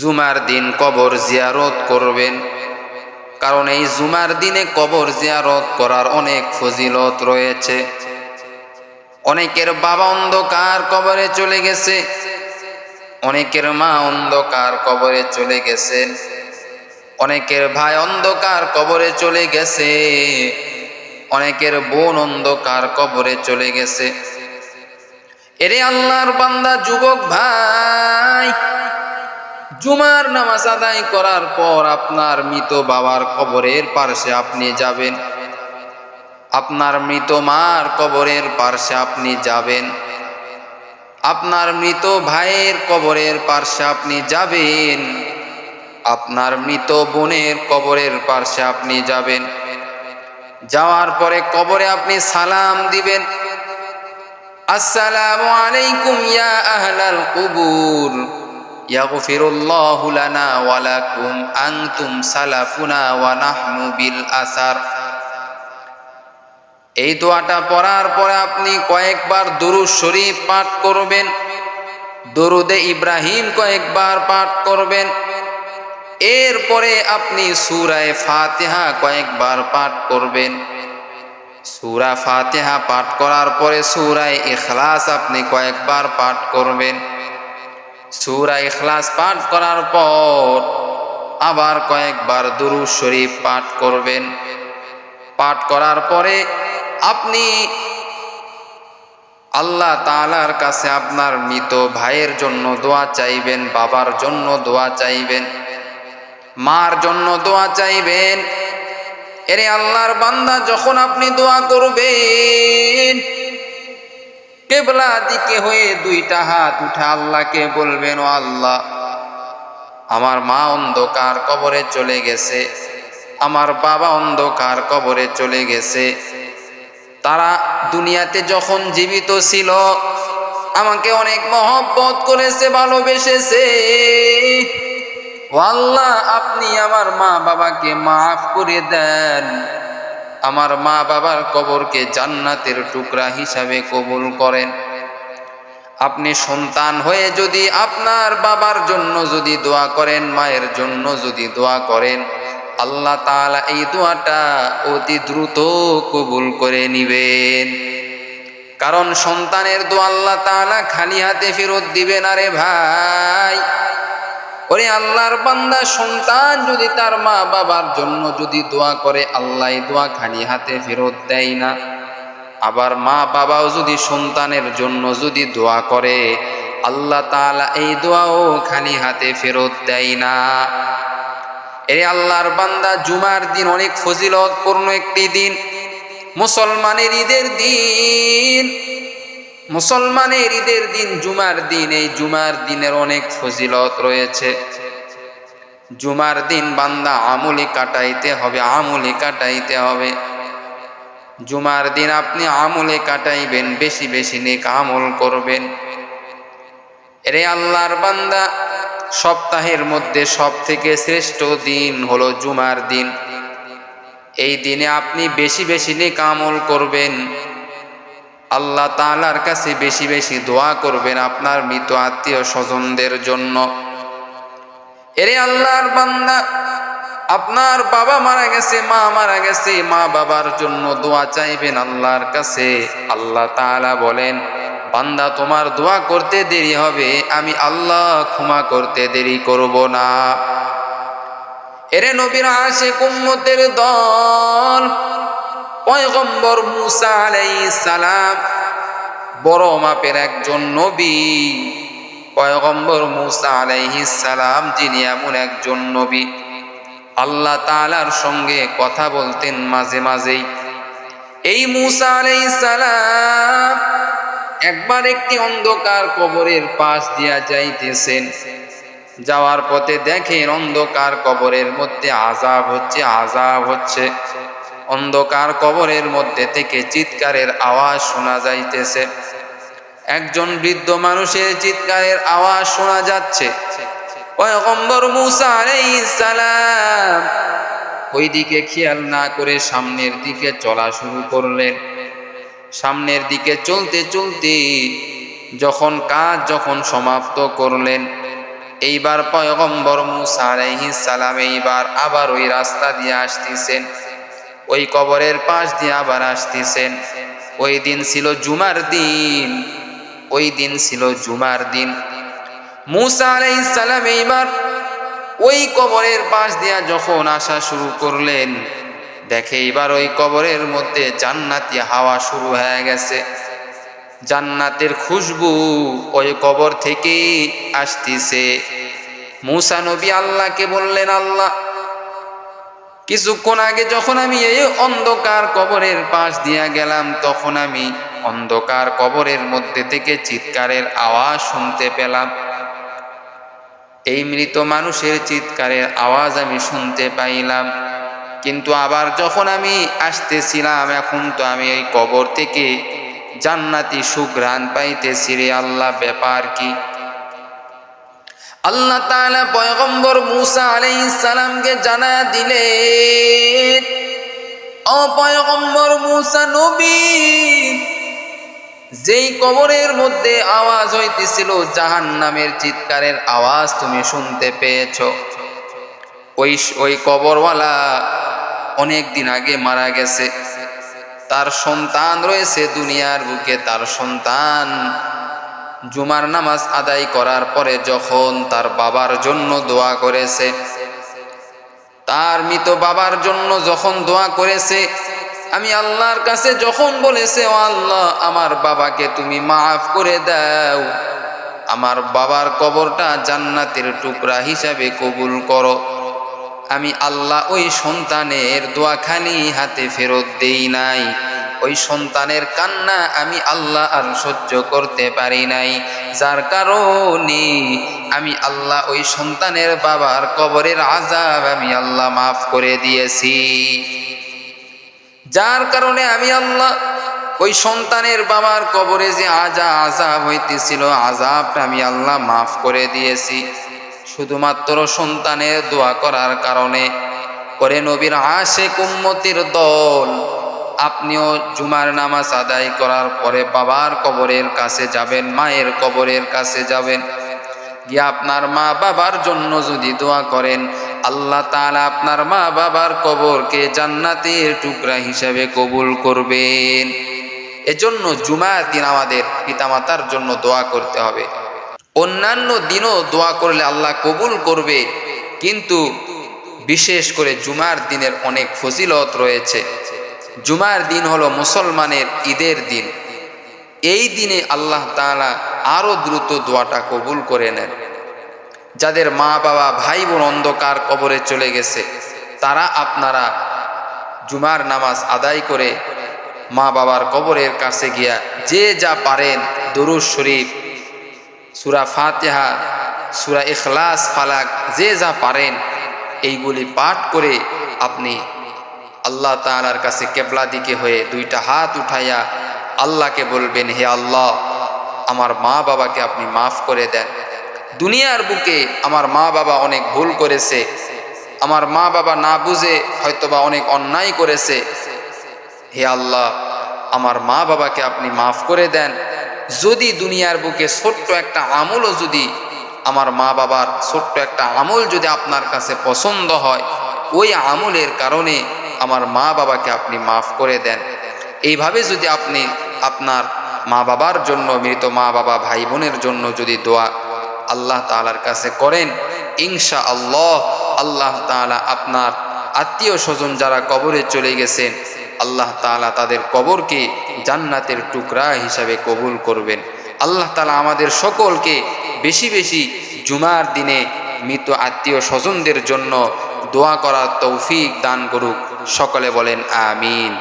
জুমার দিন কবর জিয়ারত করবেন। কারণ এই জুমার দিনে কবর জিয়ারত করার অনেক ফজিলত রয়েছে। অনেকের বাবা অন্ধকার কবরে চলে গেছে। অনেকের মা অন্ধকার কবরে চলে গেছে। অনেকের ভাই অন্ধকার কবরে চলে গেছে। অনেকের বোন অন্ধকার কবরে চলে গেছে। এরে আল্লাহর বান্দা, যুবক ভাই জুমার নামাজ আদায় করার পর আপনার মৃত বাবার কবরের পার্শ্বে আপনি যাবেন। আপনার মৃত মার কবরের পার্শ্বে আপনি যাবেন। আপনার মৃত ভাইয়ের কবরের পার্শ্বে আপনি যাবেন। আপনার মৃত বোনের কবরের পার্শ্বে আপনি যাবেন। যাওয়ার পরে কবরে আপনি সালাম দিবেন। আসসালামু আলাইকুম ইয়া আহলাল কুবুর। ওয়া লাকুম আনতুম সালাফুনা ওয়া নাহনু বিল আসার। এই দোয়াটা পড়ার পরে আপনি কয়েকবার দুরুদ শরীফ পাঠ করবেন, দরুদে ইব্রাহিম কয়েকবার পাঠ করবেন, এরপরে আপনি সুরায় ফাতিহা কয়েকবার পাঠ করবেন। সুরা ফাতিহা পাঠ করার পরে সুরায় ইখলাস আপনি কয়েকবার পাঠ করবেন। সুরা ইখলাস পাঠ করার পর আবার কয়েকবার দুরু শরীফ পাঠ করবেন। পাঠ করার পরে আপনি আল্লাহ তালার কাছে আপনার মৃত ভাইয়ের জন্য দোয়া চাইবেন, বাবার জন্য দোয়া চাইবেন, মার জন্য দোয়া চাইবেন। এরে আল্লাহর বান্দা, যখন আপনি দোয়া করবেন কেবলা দিকে হয়ে দুইটা হাত উঠে আল্লাহকে বলবেন, ও আল্লাহ, আমার মা অন্ধকার কবরে চলে গেছে, আমার বাবা অন্ধকার কবরে চলে গেছে। তারা দুনিয়াতে যখন জীবিত ছিল, আমাকে অনেক মহব্বত করেছে, ভালোবেসেছে। আল্লাহ, আপনি আমার মা বাবাকে মাফ করে দেন। আমার মা বাবার কবরকে জান্নাতের টুকরা হিসাবে কবুল করেন। আপনি সন্তান হয়ে যদি আপনার বাবার জন্য যদি দোয়া করেন, মায়ের জন্য যদি দোয়া করেন, আল্লাহ তাআলা এই দোয়াটা অতি দ্রুত কবুল করে নিবেন। কারণ সন্তানের দোয়া আল্লাহ তাআলা খালি হাতে ফেরত দিবেন, আরে ভাই। ওরে আল্লাহর বান্দা, সন্তান যদি তার মা বাবার জন্য যদি দোয়া করে, আল্লাহ দোয়া খালি হাতে ফেরত দেয় না। আবার মা বাবাও যদি সন্তানের জন্য যদি দোয়া করে, আল্লাহ তাআলা এই দোয়াও খালি হাতে ফেরত দেয় না। এই আল্লাহর বান্দা, জুমার দিন অনেক ফজিলতপূর্ণ একটি দিন, মুসলমানের ঈদের দিন মুসলমানের ঈদের দিন, জুমার দিন, এই জুমার দিনের অনেক ফজিলত রয়েছে। জুমার দিন বান্দা আমলি কাটাইতে হবে, আমলি কাটাইতে হবে। জুমার দিন আপনি আমলে কাটাইবেন, বেশি বেশি নেক আমল করবেন। রে আল্লাহর বান্দা, সপ্তাহের মধ্যে সব থেকে শ্রেষ্ঠ দিন হলো জুমার দিন। এই দিনে আপনি বেশি বেশি নেক আমল করবেন। আল্লাহ তালার কাছে বেশি বেশি দোয়া করবেন আপনার মৃত আত্মীয় স্বজনদের জন্য। এরে আল্লাহর বান্দা, আপনার বাবা মারা গেছে, মা মারা গেছে, মা বাবার জন্য দোয়া চাইবেন আল্লাহর কাছে। আল্লাহ তাআলা বলেন, বান্দা, তোমার দোয়া করতে দেরি হবে, আমি আল্লাহ ক্ষমা করতে দেরি করব না। এরে নবীর আসে কুম্মতের দল পয়গম্বর মুসা আলাইহিস সালাম বড় মাপের একজন নবী। পয়গম্বর মুসা আলাইহি সালাম যিনি এমন একজন নবী। আল্লাহ তালার সঙ্গে কথা বলতেন মাঝে মাঝেই। এই মুসা আলাইহিস সালাম একবার একটি অন্ধকার কবরের পাশ দিয়া যাইতেছেন। যাওয়ার পথে দেখেন অন্ধকার কবরের মধ্যে আজাব হচ্ছে আজাব হচ্ছে। অন্ধকার কবরের মধ্যে থেকে চিৎকারের আওয়াজ শোনা যাইতেছে। একজন বৃদ্ধ মানুষের চিৎকারের আওয়াজ শোনা যাচ্ছে। মুসা আলাইহিস সালাম ওই দিকে খেয়াল না করে সামনের দিকে চলা শুরু করলেন। সামনের দিকে চলতে চলতে যখন কাজ যখন সমাপ্ত করলেন, এইবার পয়গম্বর মুসা সালাম এইবার আবার ওই রাস্তা দিয়ে আসতেছেন। ওই কবরের পাশ দিয়ে আবার আসতেছেন। ওই দিন ছিল জুমার দিন। ওই দিন ছিল জুমার দিন। মুসা আলাইহিস সালাম এইবার ওই কবরের পাশ দিয়া যখন আসা শুরু করলেন, দেখে এবার ওই কবরের মধ্যে জান্নাতি হাওয়া শুরু হয়ে গেছে। জান্নাতের খুশবু ওই কবর থেকেই আসতেছে। মুসা নবী আল্লাহকে বললেন, আল্লাহ কিছুক্ষণ আগে যখন আমি এই অন্ধকার কবরের পাশ দিয়া গেলাম, তখন আমি অন্ধকার কবরের মধ্যে থেকে চিৎকারের আওয়াজ শুনতে পেলাম। এই মৃত মানুষের চিৎকারের আওয়াজ আমি শুনতে পাইলাম। কিন্তু আবার যখন আমি আসতেছিলাম, এখন তো আমি এই কবর থেকে জান্নাতি সুঘ্রাণ পাইতেছি রে আল্লাহ, ব্যাপার কি? আল্লাহ তাআলা পয়গম্বর মুসা আলাইহিস সালামকে জানা দিলে, ও পয়গম্বর মুসা নবী, যেই কবরের মধ্যে আওয়াজ হইতেছিল জাহান নামের চিৎকারের আওয়াজ তুমি শুনতে পেয়েছ। ওই ওই কবরওয়ালা অনেক দিন আগে মারা গেছে। তার সন্তান রয়েছে দুনিয়ার বুকে, তার সন্তান জুমার নামাজ আদায় করার পরে যখন তার বাবার জন্য দোয়া করেছে, তার মৃত বাবার জন্য যখন দোয়া করেছে, আমি আল্লাহর কাছে যখন বলেছে, ও আল্লাহ, আমার বাবাকে তুমি মাফ করে দাও। আমার বাবার কবরটা জান্নাতের টুকরা হিসাবে কবুল করো। আমি আল্লাহ ওই সন্তানের দোয়াখানি হাতে ফেরত দেই নাই। ওই সন্তানের কান্না আমি আল্লাহ আর সহ্য করতে পারি নাই। যার কারণে আমি আল্লাহ ওই সন্তানের বাবার কবরের আজাব আমি আল্লাহ মাফ করে দিয়েছি। যার কারণে আমি আল্লাহ ওই সন্তানের বাবার কবরে যে আজা আজাব হইতেছিল আজাবটা আমি আল্লাহ মাফ করে দিয়েছি। শুধুমাত্র সন্তানের দোয়া করার কারণে। করে নবীর আশে কুম্মতির দল আপনিও জুমার নামাজ আদায় করার পরে বাবার কবরের কাছে যাবেন, মায়ের কবরের কাছে যাবেন। গিয়ে আপনার মা বাবার জন্য যদি দোয়া করেন, আল্লাহ তাআলা আপনার মা বাবার কবরকে জান্নাতের টুকরা হিসাবে কবুল করবেন। এজন্য জুমার দিন আমাদের পিতামাতার জন্য দোয়া করতে হবে। অন্যান্য দিনও দোয়া করলে আল্লাহ কবুল করবে, কিন্তু বিশেষ করে জুমার দিনের অনেক ফজিলত রয়েছে। জুমার দিন হলো মুসলমানের ঈদের দিন। এই দিনে আল্লাহ তাআলা আরও দ্রুত দোয়াটা কবুল করে নেন। যাদের মা বাবা ভাই বোন অন্ধকার কবরে চলে গেছে, তারা আপনারা জুমার নামাজ আদায় করে মা বাবার কবরের কাছে গিয়া যে যা পারেন দরুজ শরীফ, সুরা ফাতেহা, সুরা ইখলাস, ফালাক, যে যা পারেন, এইগুলি পাঠ করে আপনি আল্লাহ তাআলার কাছে কেবলা দিকে হয়ে দুইটা হাত উঠাইয়া আল্লাহকে বলবেন, হে আল্লাহ, আমার মা বাবাকে আপনি মাফ করে দেন। দুনিয়ার বুকে আমার মা বাবা অনেক ভুল করেছে। আমার মা বাবা না বুঝে হয়তোবা অনেক অন্যায় করেছে। হে আল্লাহ, আমার মা বাবাকে আপনি মাফ করে দেন। যদি দুনিয়ার বুকে ছোট্ট একটা আমলও যদি আমার মা বাবার ছোট্ট একটা আমল যদি আপনার কাছে পছন্দ হয়, ওই আমলের কারণে আমার মা বাবাকে আপনি মাফ করে দেন। এইভাবে যদি আপনি আপনার মা বাবার জন্য, মৃত মা বাবা ভাই বোনের জন্য যদি দোয়া আল্লাহ তালার কাছে করেন ইনশা আল্লাহ আল্লাহ তালা আপনার আত্মীয় স্বজন যারা কবরে চলে গেছেন, আল্লাহ তালা তাদের কবরকে জান্নাতের টুকরা হিসাবে কবুল করবেন। আল্লাহ তালা আমাদের সকলকে বেশি বেশি জুমার দিনে মৃত আত্মীয় স্বজনদের জন্য দোয়া করার তৌফিক দান করুক। সকলে বলেন আমিন।